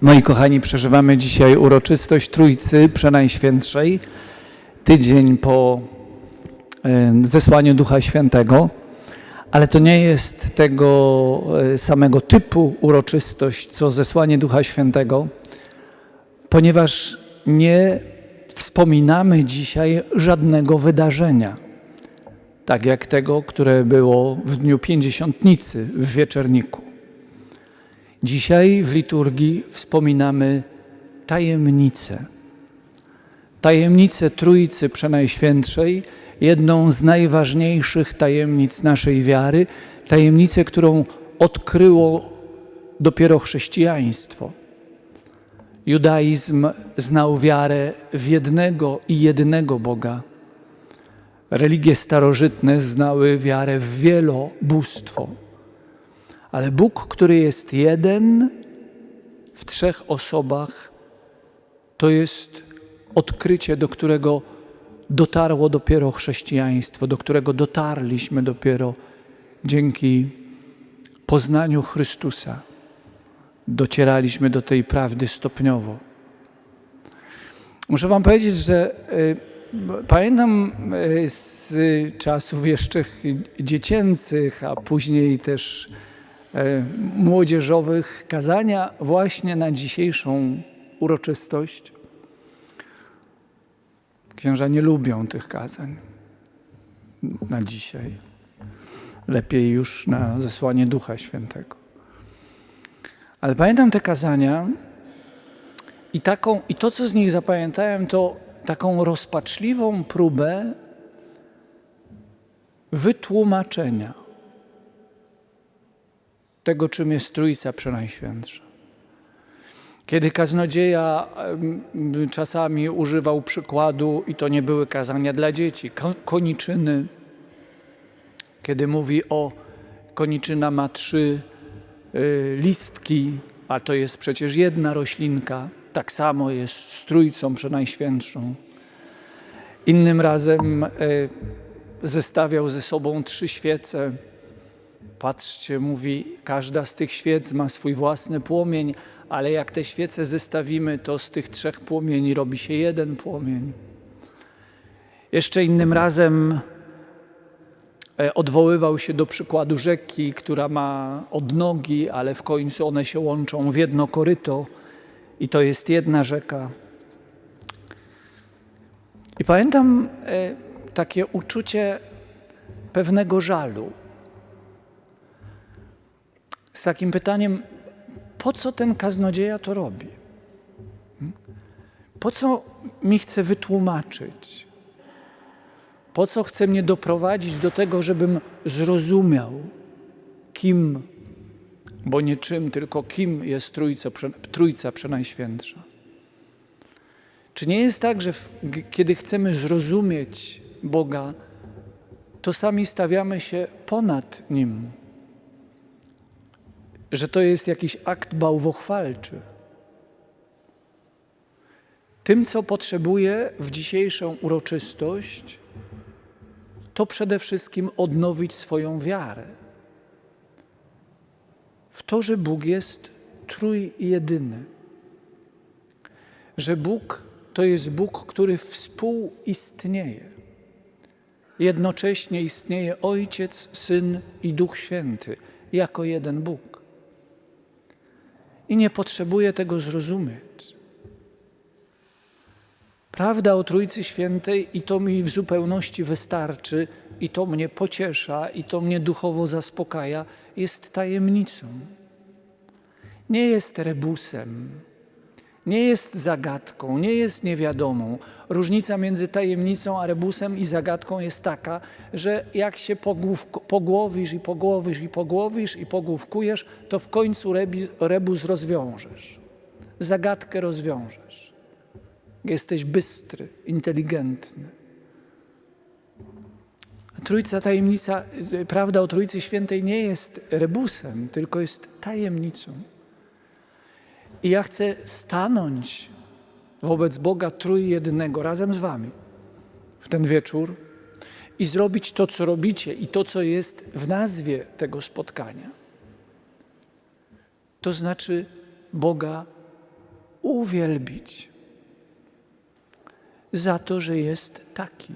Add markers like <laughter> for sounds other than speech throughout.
Moi kochani, przeżywamy dzisiaj uroczystość Trójcy Przenajświętszej, tydzień po e, zesłaniu Ducha Świętego, ale to nie jest tego e, samego typu uroczystość, co zesłanie Ducha Świętego, ponieważ nie wspominamy dzisiaj żadnego wydarzenia, tak jak tego, które było w dniu Pięćdziesiątnicy w Wieczerniku. Dzisiaj w liturgii wspominamy tajemnicę. Tajemnicę Trójcy Przenajświętszej, jedną z najważniejszych tajemnic naszej wiary, tajemnicę, którą odkryło dopiero chrześcijaństwo. Judaizm znał wiarę w jednego i jedynego Boga. Religie starożytne znały wiarę w wielobóstwo. Ale Bóg, który jest jeden w trzech osobach, to jest odkrycie, do którego dotarło dopiero chrześcijaństwo, do którego dotarliśmy dopiero dzięki poznaniu Chrystusa. Docieraliśmy do tej prawdy stopniowo. Muszę Wam powiedzieć, że y, pamiętam y, z czasów jeszcze dziecięcych, a później też młodzieżowych kazania właśnie na dzisiejszą uroczystość. Księża nie lubią tych kazań na dzisiaj. Lepiej już na zesłanie Ducha Świętego. Ale pamiętam te kazania i, taką, i to, co z nich zapamiętałem, to taką rozpaczliwą próbę wytłumaczenia tego, czym jest Trójca Przenajświętsza. Kiedy kaznodzieja czasami używał przykładu, i to nie były kazania dla dzieci, ko- koniczyny, kiedy mówi o koniczyna ma trzy y, listki, a to jest przecież jedna roślinka, tak samo jest z Trójcą Przenajświętszą. Innym razem y, zestawiał ze sobą trzy świece. Patrzcie, mówi, każda z tych świec ma swój własny płomień, ale jak te świece zestawimy, to z tych trzech płomieni robi się jeden płomień. Jeszcze innym razem e, odwoływał się do przykładu rzeki, która ma odnogi, ale w końcu one się łączą w jedno koryto i to jest jedna rzeka. I pamiętam e, takie uczucie pewnego żalu. Z takim pytaniem, po co ten kaznodzieja to robi? Hmm? Po co mi chce wytłumaczyć? Po co chce mnie doprowadzić do tego, żebym zrozumiał, kim, bo nie czym, tylko kim jest Trójca, Trójca Przenajświętsza? Czy nie jest tak, że w, kiedy chcemy zrozumieć Boga, to sami stawiamy się ponad Nim? Że to jest jakiś akt bałwochwalczy? Tym, co potrzebuję w dzisiejszą uroczystość, to przede wszystkim odnowić swoją wiarę w to, że Bóg jest trójjedyny, że Bóg to jest Bóg, który współistnieje. Jednocześnie istnieje Ojciec, Syn i Duch Święty jako jeden Bóg. I nie potrzebuję tego zrozumieć. Prawda o Trójcy Świętej i to mi w zupełności wystarczy, i to mnie pociesza, i to mnie duchowo zaspokaja, jest tajemnicą. Nie jest rebusem, nie jest zagadką, nie jest niewiadomą. Różnica między tajemnicą a rebusem i zagadką jest taka, że jak się pogłowisz i pogłowisz i pogłowisz i pogłówkujesz, to w końcu rebus rozwiążesz. Zagadkę rozwiążesz. Jesteś bystry, inteligentny. Trójca tajemnica, y, prawda o Trójcy Świętej nie jest rebusem, tylko jest tajemnicą. I ja chcę stanąć wobec Boga Trójjednego razem z Wami w ten wieczór i zrobić to, co robicie i to, co jest w nazwie tego spotkania. To znaczy Boga uwielbić za to, że jest taki.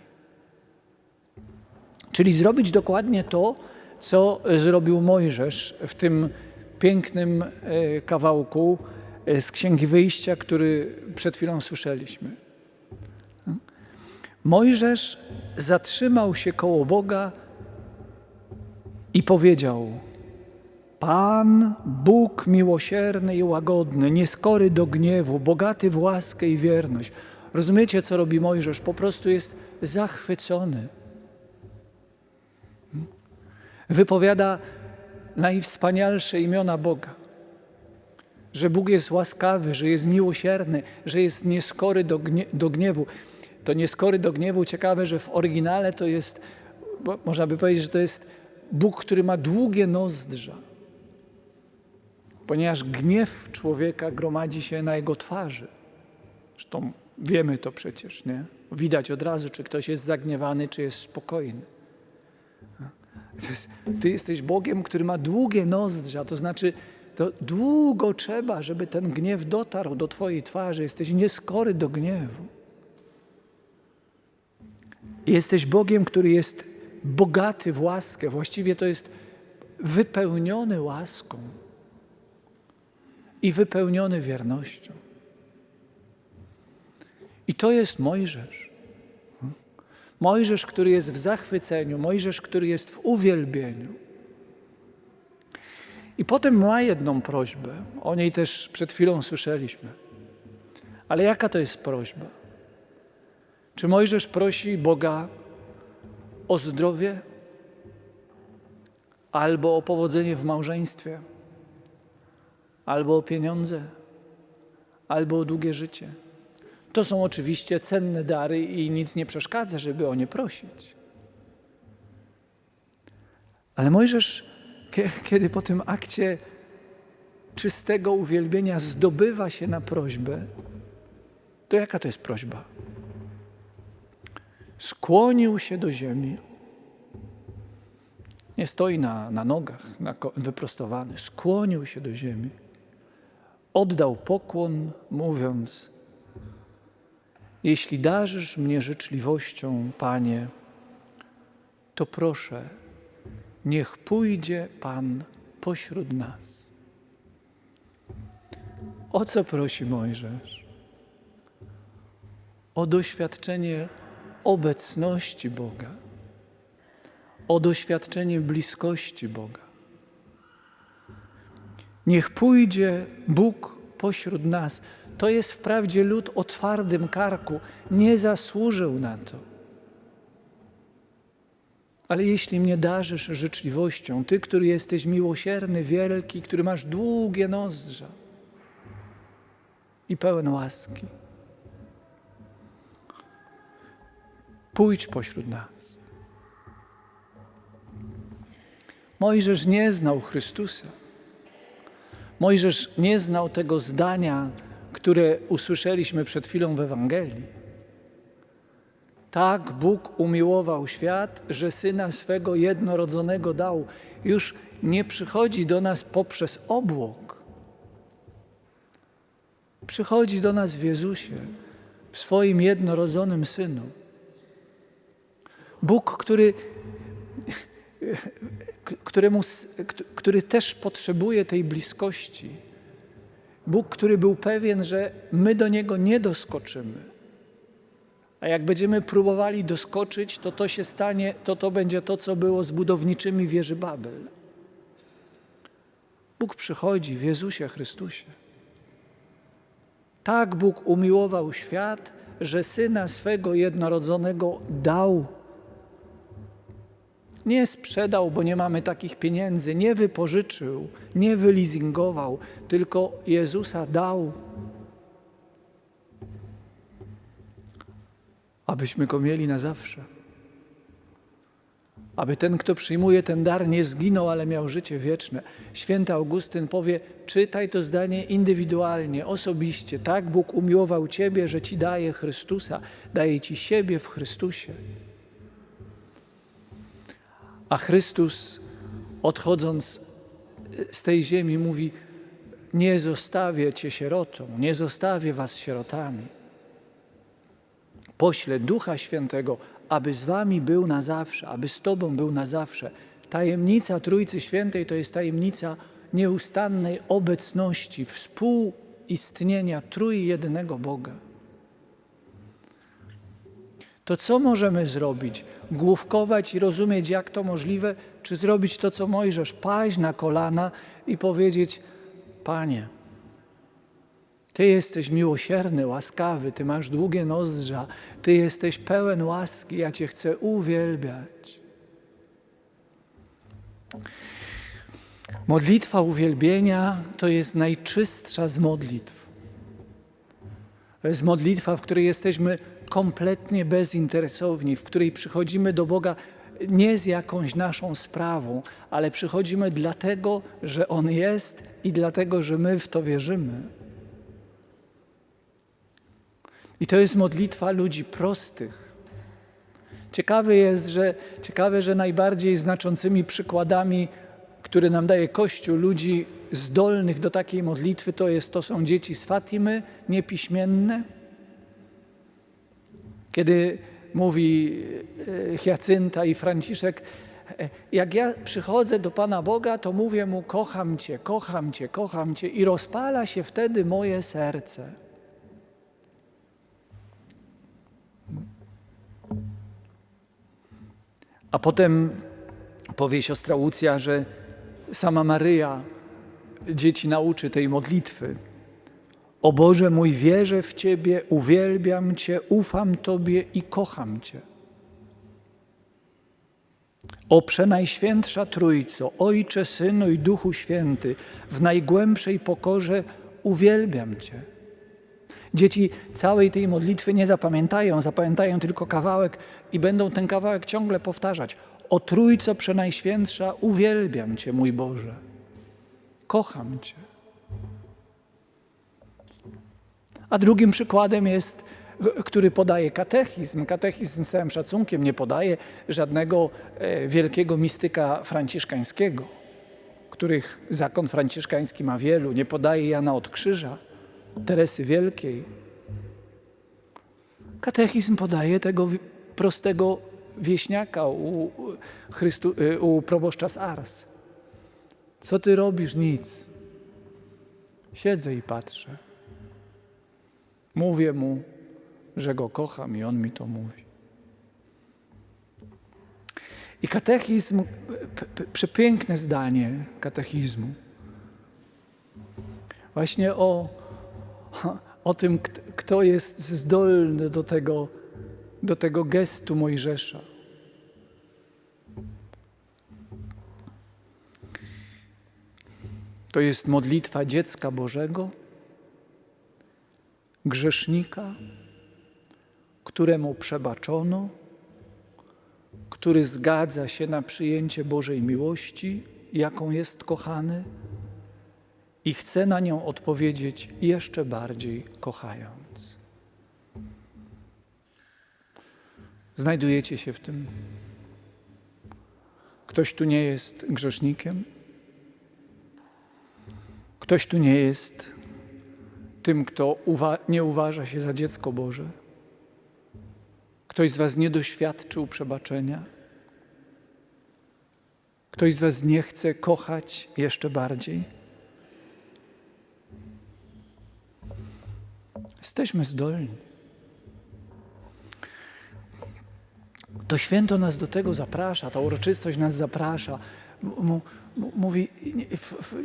Czyli zrobić dokładnie to, co zrobił Mojżesz w tym pięknym e, kawałku z Księgi Wyjścia, który przed chwilą słyszeliśmy. Mojżesz zatrzymał się koło Boga i powiedział: Pan, Bóg miłosierny i łagodny, nieskory do gniewu, bogaty w łaskę i wierność. Rozumiecie, co robi Mojżesz? Po prostu jest zachwycony. Wypowiada najwspanialsze imiona Boga. Że Bóg jest łaskawy, że jest miłosierny, że jest nieskory do, gnie do gniewu. To nieskory do gniewu, ciekawe, że w oryginale to jest, można by powiedzieć, że to jest Bóg, który ma długie nozdrza. Ponieważ gniew człowieka gromadzi się na jego twarzy. Zresztą wiemy to przecież, nie? Widać od razu, czy ktoś jest zagniewany, czy jest spokojny. Jest, ty jesteś Bogiem, który ma długie nozdrza, to znaczy, to długo trzeba, żeby ten gniew dotarł do Twojej twarzy. Jesteś nieskory do gniewu. Jesteś Bogiem, który jest bogaty w łaskę. Właściwie to jest wypełniony łaską i wypełniony wiernością. I to jest Mojżesz. Mojżesz, który jest w zachwyceniu, Mojżesz, który jest w uwielbieniu. I potem ma jedną prośbę, o niej też przed chwilą słyszeliśmy. Ale jaka to jest prośba? Czy Mojżesz prosi Boga o zdrowie albo o powodzenie w małżeństwie, albo o pieniądze, albo o długie życie? To są oczywiście cenne dary i nic nie przeszkadza, żeby o nie prosić. Ale Mojżesz, kiedy po tym akcie czystego uwielbienia zdobywa się na prośbę, to jaka to jest prośba? Skłonił się do ziemi. Nie stoi na, na nogach, na, wyprostowany. Skłonił się do ziemi. Oddał pokłon, mówiąc: jeśli darzysz mnie życzliwością, Panie, to proszę, niech pójdzie Pan pośród nas. O co prosi Mojżesz? O doświadczenie obecności Boga, o doświadczenie bliskości Boga. Niech pójdzie Bóg pośród nas. To jest wprawdzie lud o twardym karku, nie zasłużył na to. Ale jeśli mnie darzysz życzliwością, Ty, który jesteś miłosierny, wielki, który masz długie nozdrza i pełen łaski, pójdź pośród nas. Mojżesz nie znał Chrystusa. Mojżesz nie znał tego zdania, które usłyszeliśmy przed chwilą w Ewangelii. Tak Bóg umiłował świat, że syna swego jednorodzonego dał. Już nie przychodzi do nas poprzez obłok. Przychodzi do nas w Jezusie, w swoim jednorodzonym synu. Bóg, który, któremu, który też potrzebuje tej bliskości Bóg, który był pewien, że my do Niego nie doskoczymy. A jak będziemy próbowali doskoczyć, to to się stanie, to to będzie to, co było z budowniczymi wieży Babel. Bóg przychodzi w Jezusie Chrystusie. Tak Bóg umiłował świat, że Syna swego jednorodzonego dał nie sprzedał, bo nie mamy takich pieniędzy, nie wypożyczył, nie wyleasingował, tylko Jezusa dał, abyśmy go mieli na zawsze. Aby ten, kto przyjmuje ten dar, nie zginął, ale miał życie wieczne. Święty Augustyn powie: czytaj to zdanie indywidualnie, osobiście. Tak Bóg umiłował Ciebie, że Ci daje Chrystusa, daje Ci siebie w Chrystusie. A Chrystus, odchodząc z tej ziemi, mówi: nie zostawię cię sierotą, nie zostawię was sierotami. Poślę Ducha Świętego, aby z wami był na zawsze, aby z tobą był na zawsze. Tajemnica Trójcy Świętej to jest tajemnica nieustannej obecności, współistnienia trójjednego Boga. To co możemy zrobić? Główkować i rozumieć, jak to możliwe, czy zrobić to, co Mojżesz, paść na kolana i powiedzieć: Panie, Ty jesteś miłosierny, łaskawy, Ty masz długie nozdrza, Ty jesteś pełen łaski, ja Cię chcę uwielbiać. Modlitwa uwielbienia to jest najczystsza z modlitw. To jest modlitwa, w której jesteśmy kompletnie bezinteresowni, w której przychodzimy do Boga nie z jakąś naszą sprawą, ale przychodzimy dlatego, że On jest i dlatego, że my w to wierzymy. I to jest modlitwa ludzi prostych. Ciekawe jest, że, ciekawe, że najbardziej znaczącymi przykładami, które nam daje Kościół, ludzi zdolnych do takiej modlitwy, to, jest, to są dzieci z Fatimy, niepiśmienne. Kiedy mówi e, Hiacynta i Franciszek, e, jak ja przychodzę do Pana Boga, to mówię Mu, kocham Cię, kocham Cię, kocham Cię i rozpala się wtedy moje serce. A potem powie siostra Łucja, że sama Maryja dzieci nauczy tej modlitwy. O Boże mój, wierzę w Ciebie, uwielbiam Cię, ufam Tobie i kocham Cię. O Przenajświętsza Trójco, Ojcze, Synu i Duchu Święty, w najgłębszej pokorze uwielbiam Cię. Dzieci całej tej modlitwy nie zapamiętają, zapamiętają tylko kawałek i będą ten kawałek ciągle powtarzać. O Trójco Przenajświętsza, uwielbiam Cię, mój Boże. Kocham Cię. A drugim przykładem jest, który podaje katechizm. Katechizm z całym szacunkiem nie podaje żadnego e, wielkiego mistyka franciszkańskiego, których zakon franciszkański ma wielu. Nie podaje Jana od Krzyża, Teresy Wielkiej. Katechizm podaje tego prostego wieśniaka u, Chrystu, e, u proboszcza z Ars. Co ty robisz? Nic. Siedzę i patrzę. Mówię mu, że go kocham i on mi to mówi. I katechizm, przepiękne zdanie katechizmu, właśnie o, <laughs> o tym, kto jest zdolny do tego, do tego gestu Mojżesza. To jest modlitwa dziecka Bożego, grzesznika, któremu przebaczono, który zgadza się na przyjęcie Bożej miłości, jaką jest kochany, i chce na nią odpowiedzieć jeszcze bardziej kochając. Znajdujecie się w tym? Ktoś tu nie jest grzesznikiem? Ktoś tu nie jest tym, kto uwa nie uważa się za dziecko Boże? Ktoś z Was nie doświadczył przebaczenia? Ktoś z Was nie chce kochać jeszcze bardziej? Jesteśmy zdolni. To święto nas do tego zaprasza, ta uroczystość nas zaprasza. Mówi,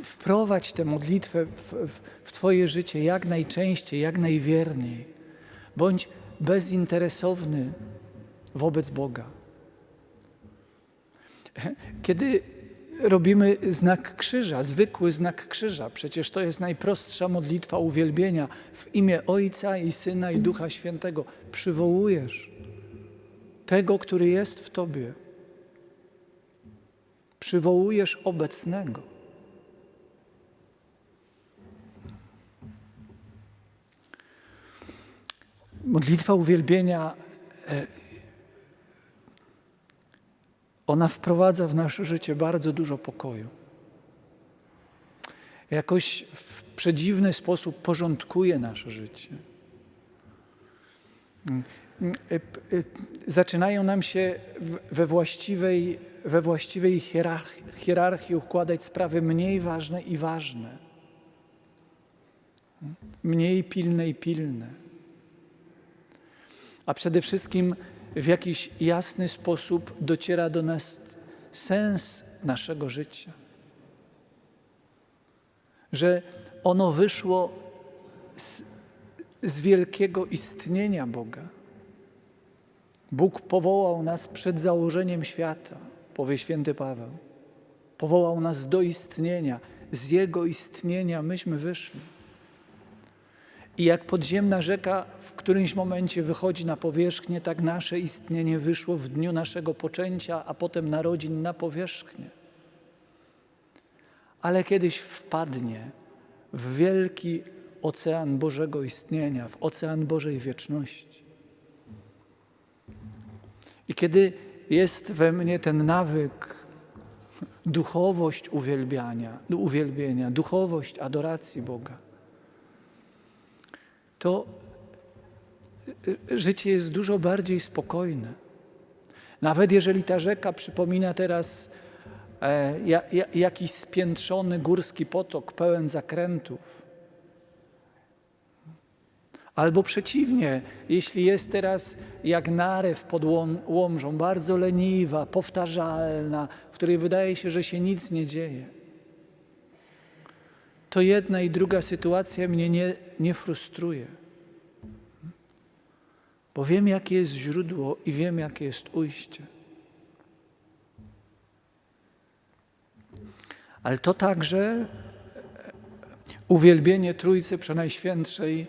wprowadź tę modlitwę w, w, w Twoje życie jak najczęściej, jak najwierniej. Bądź bezinteresowny wobec Boga. Kiedy robimy znak krzyża, zwykły znak krzyża, przecież to jest najprostsza modlitwa uwielbienia. W imię Ojca i Syna i Ducha Świętego, przywołujesz tego, który jest w Tobie. Przywołujesz obecnego. Modlitwa uwielbienia, e, ona wprowadza w nasze życie bardzo dużo pokoju. jakoś w przedziwny sposób porządkuje nasze życie. Zaczynają nam się we właściwej, we właściwej hierarchii, hierarchii układać sprawy mniej ważne i ważne. Mniej pilne i pilne. A przede wszystkim w jakiś jasny sposób dociera do nas sens naszego życia. Że ono wyszło z, z wielkiego istnienia Boga. Bóg powołał nas przed założeniem świata, powie święty Paweł. Powołał nas do istnienia. Z Jego istnienia myśmy wyszli. I jak podziemna rzeka w którymś momencie wychodzi na powierzchnię, tak nasze istnienie wyszło w dniu naszego poczęcia, a potem narodzin na powierzchnię. Ale kiedyś wpadnie w wielki ocean Bożego istnienia, w ocean Bożej wieczności. I kiedy jest we mnie ten nawyk, duchowość uwielbiania, uwielbienia, duchowość adoracji Boga, to y, życie jest dużo bardziej spokojne. Nawet jeżeli ta rzeka przypomina teraz e, ja, ja, jakiś spiętrzony górski potok pełen zakrętów, albo przeciwnie, jeśli jest teraz jak narew pod łom, łomżą, bardzo leniwa, powtarzalna, w której wydaje się, że się nic nie dzieje, to jedna i druga sytuacja mnie nie, nie frustruje. Bo wiem, jakie jest źródło i wiem, jakie jest ujście. Ale to także uwielbienie Trójcy Przenajświętszej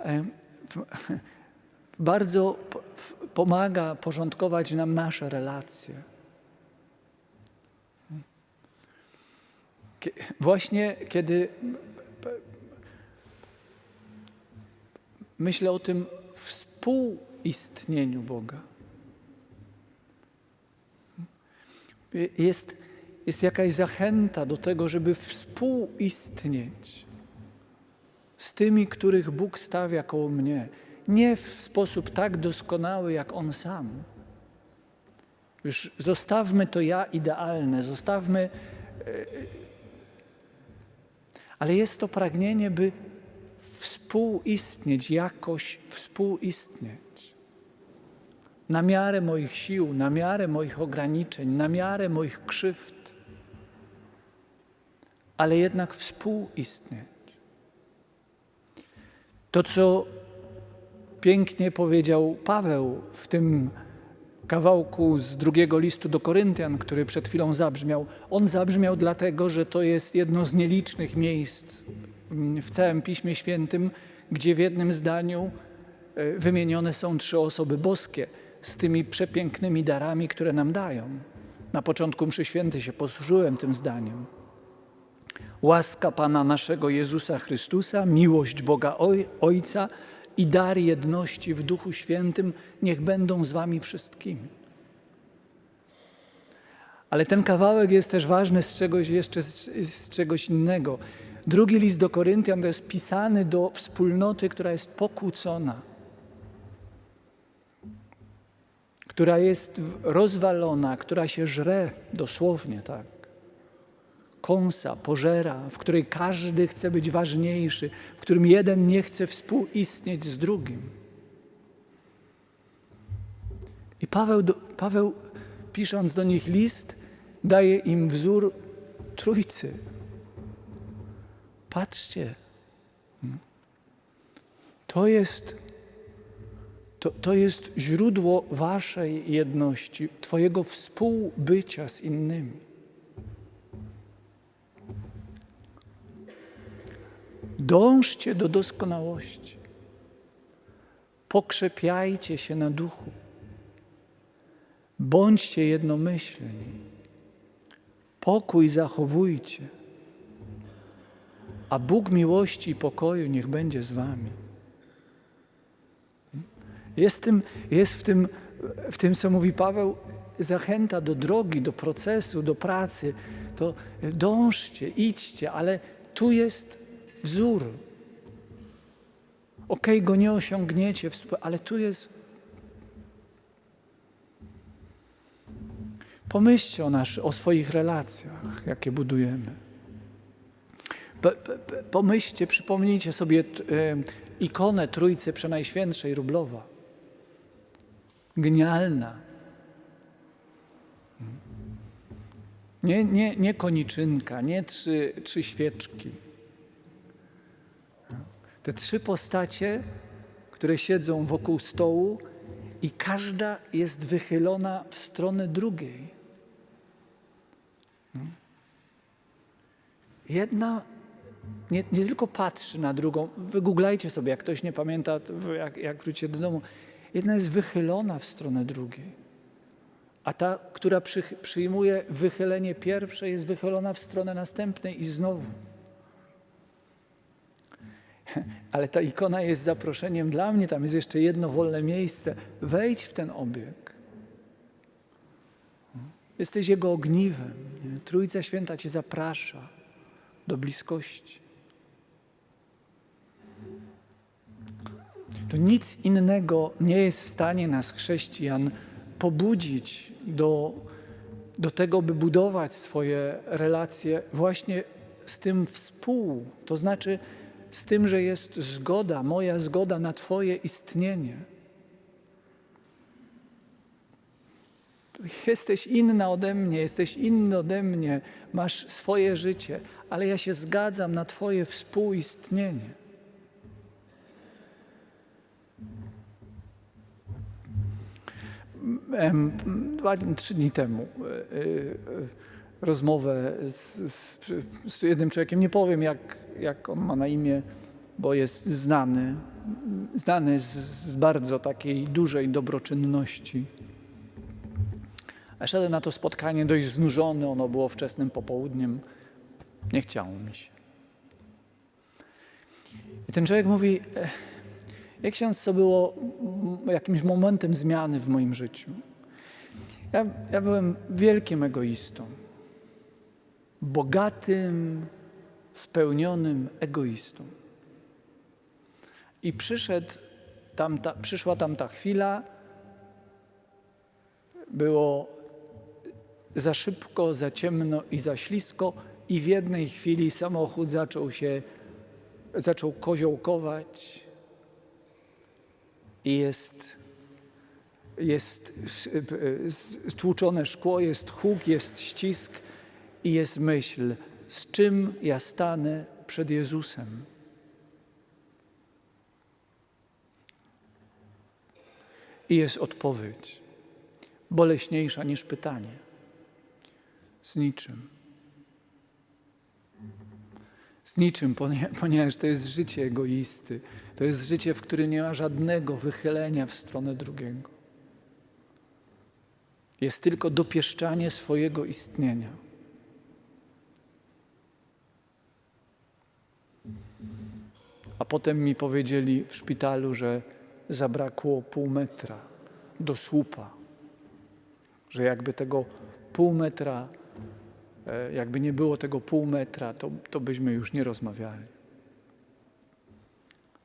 e, bardzo pomaga porządkować nam nasze relacje. Właśnie kiedy myślę o tym współistnieniu Boga, jest, jest jakaś zachęta do tego, żeby współistnieć z tymi, których Bóg stawia koło mnie. Nie w sposób tak doskonały jak On sam. Już zostawmy to ja idealne, zostawmy ale jest to pragnienie, by współistnieć, jakoś współistnieć. Na miarę moich sił, na miarę moich ograniczeń, na miarę moich krzywd, ale jednak współistnieć. To, co pięknie powiedział Paweł w tym kawałku z drugiego listu do Koryntian, który przed chwilą zabrzmiał. On zabrzmiał dlatego, że to jest jedno z nielicznych miejsc mm, w całym Piśmie Świętym, gdzie w jednym zdaniu e, wymienione są trzy osoby boskie z tymi przepięknymi darami, które nam dają. Na początku mszy świętej się posłużyłem tym zdaniem. Łaska Pana naszego Jezusa Chrystusa, miłość Boga Oj- Ojca i dar jedności w Duchu Świętym niech będą z Wami wszystkimi. Ale ten kawałek jest też ważny z czegoś jeszcze z, z czegoś innego. Drugi list do Koryntian to jest pisany do wspólnoty, która jest pokłócona, która jest rozwalona, która się żre dosłownie tak kąsa, pożera, w której każdy chce być ważniejszy, w którym jeden nie chce współistnieć z drugim. I Paweł, Paweł, pisząc do nich list, daje im wzór trójcy. Patrzcie, to jest, to, to jest źródło waszej jedności, Twojego współbycia z innymi. Dążcie do doskonałości. Pokrzepiajcie się na duchu. Bądźcie jednomyślni. Pokój zachowujcie. A Bóg miłości i pokoju niech będzie z wami. Jest, tym, jest w, tym, w tym, co mówi Paweł, zachęta do drogi, do procesu, do pracy. To dążcie, idźcie, ale tu jest wzór. Okej, go nie osiągniecie, ale tu jest. Pomyślcie o, nasz, o swoich relacjach, jakie budujemy. Po- po- po- Pomyślcie, przypomnijcie sobie ikonę Trójcy Przenajświętszej Rublowa. Genialna. Nie, nie, nie koniczynka, nie trzy, trzy świeczki. Te trzy postacie, które siedzą wokół stołu i każda jest wychylona w stronę drugiej. Jedna nie, nie tylko patrzy na drugą, wygooglajcie sobie, jak ktoś nie pamięta, jak, jak wrócicie do domu. Jedna jest wychylona w stronę drugiej, a ta, która przy, przyjmuje wychylenie pierwsze, jest wychylona w stronę następnej i znowu. <laughs> Ale ta ikona jest zaproszeniem dla mnie, tam jest jeszcze jedno wolne miejsce. Wejdź w ten obieg. Jesteś Jego ogniwem. Trójca Święta Cię zaprasza do bliskości. To nic innego nie jest w stanie nas, chrześcijan, pobudzić do, do tego, by budować swoje relacje właśnie z tym współ. To znaczy z tym, że jest zgoda, moja zgoda na Twoje istnienie. Jesteś inna ode mnie, jesteś inny ode mnie, masz swoje życie, ale ja się zgadzam na Twoje współistnienie. Dwa, trzy dni temu e, e, rozmowę z, z, z jednym człowiekiem, nie powiem jak, jak on ma na imię, bo jest znany, znany z, z bardzo takiej dużej dobroczynności. A szedłem na to spotkanie dość znużony, ono było wczesnym popołudniem. Nie chciało mi się. I ten człowiek mówi, "E, jak ksiądz, co było jakimś momentem zmiany w moim życiu. Ja, ja byłem wielkim egoistą. Bogatym, spełnionym egoistą. I przyszedł tamta, przyszła tam ta chwila, było za szybko, za ciemno i za ślisko i w jednej chwili samochód zaczął się, zaczął koziołkować i jest, jest stłuczone szkło, jest huk, jest ścisk i jest myśl, z czym ja stanę przed Jezusem. I jest odpowiedź, boleśniejsza niż pytanie. Z niczym. Z niczym, ponie- <laughs> ponieważ to jest życie egoisty. To jest życie, w którym nie ma żadnego wychylenia w stronę drugiego. Jest tylko dopieszczanie swojego istnienia. A potem mi powiedzieli w szpitalu, że zabrakło pół metra do słupa. Że jakby tego pół metra, e, jakby nie było tego pół metra, to, to byśmy już nie rozmawiali.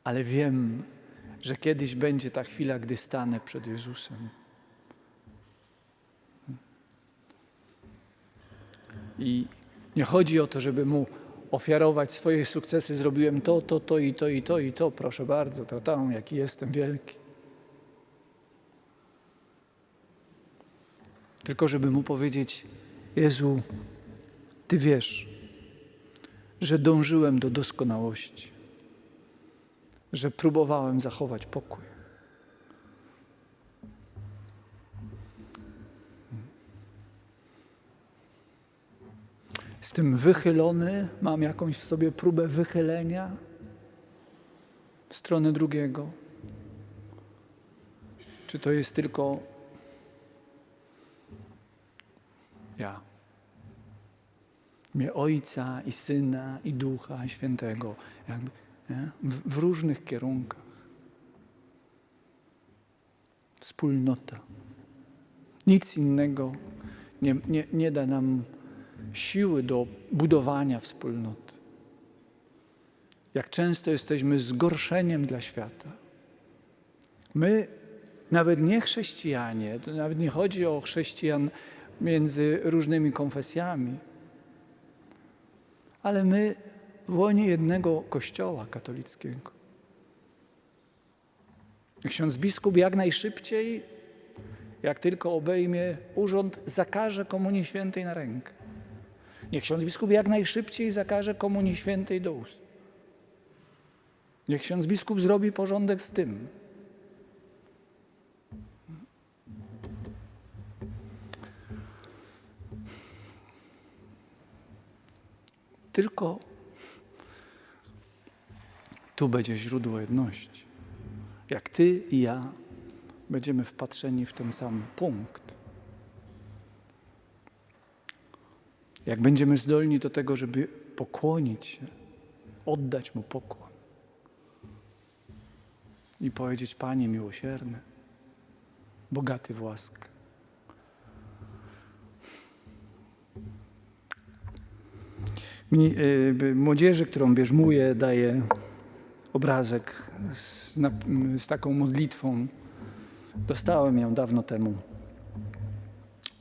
Ale wiem, że kiedyś będzie ta chwila, gdy stanę przed Jezusem. I nie chodzi o to, żeby mu ofiarować swoje sukcesy. Zrobiłem to, to, to i to, i to, i to. Proszę bardzo, tatą, jaki jestem wielki. Tylko żeby mu powiedzieć, Jezu, Ty wiesz, że dążyłem do doskonałości, że próbowałem zachować pokój. Jestem wychylony, mam jakąś w sobie próbę wychylenia w stronę drugiego. Czy to jest tylko ja? Imię Ojca i Syna i Ducha Świętego, jakby? W, w różnych kierunkach. Wspólnota. Nic innego nie, nie, nie da nam siły do budowania wspólnoty. Jak często jesteśmy zgorszeniem dla świata. My, nawet nie chrześcijanie, to nawet nie chodzi o chrześcijan między różnymi konfesjami, ale my w łonie jednego kościoła katolickiego. Ksiądz biskup jak najszybciej, jak tylko obejmie urząd, zakaże Komunii Świętej na rękę. Niech ksiądz biskup jak najszybciej zakaże Komunii Świętej do ust. Niech ksiądz biskup zrobi porządek z tym. Tylko tu będzie źródło jedności. Jak ty i ja będziemy wpatrzeni w ten sam punkt. Jak będziemy zdolni do tego, żeby pokłonić się, oddać Mu pokłon i powiedzieć: Panie miłosierny, bogaty w łaskę. Y, Młodzieży, którą bierzmuję, daję obrazek z, z taką modlitwą. Dostałem ją dawno temu,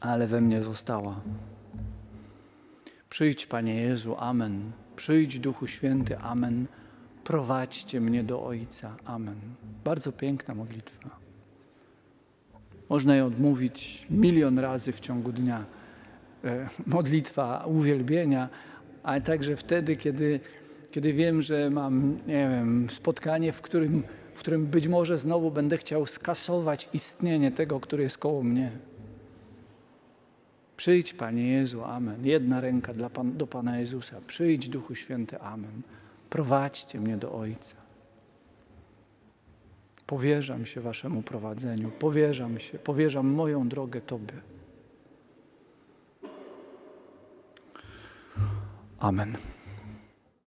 ale we mnie została. Przyjdź, Panie Jezu, Amen. Przyjdź, Duchu Święty, Amen. Prowadźcie mnie do Ojca, Amen. Bardzo piękna modlitwa. Można ją odmówić milion razy w ciągu dnia. E, Modlitwa uwielbienia, ale także wtedy, kiedy, kiedy wiem, że mam, nie wiem, spotkanie, w którym, w którym być może znowu będę chciał skasować istnienie tego, który jest koło mnie. Przyjdź, Panie Jezu, Amen. Jedna ręka dla Pan, do Pana Jezusa. Przyjdź, Duchu Święty, Amen. Prowadźcie mnie do Ojca. Powierzam się Waszemu prowadzeniu. Powierzam się, powierzam moją drogę Tobie. Amen.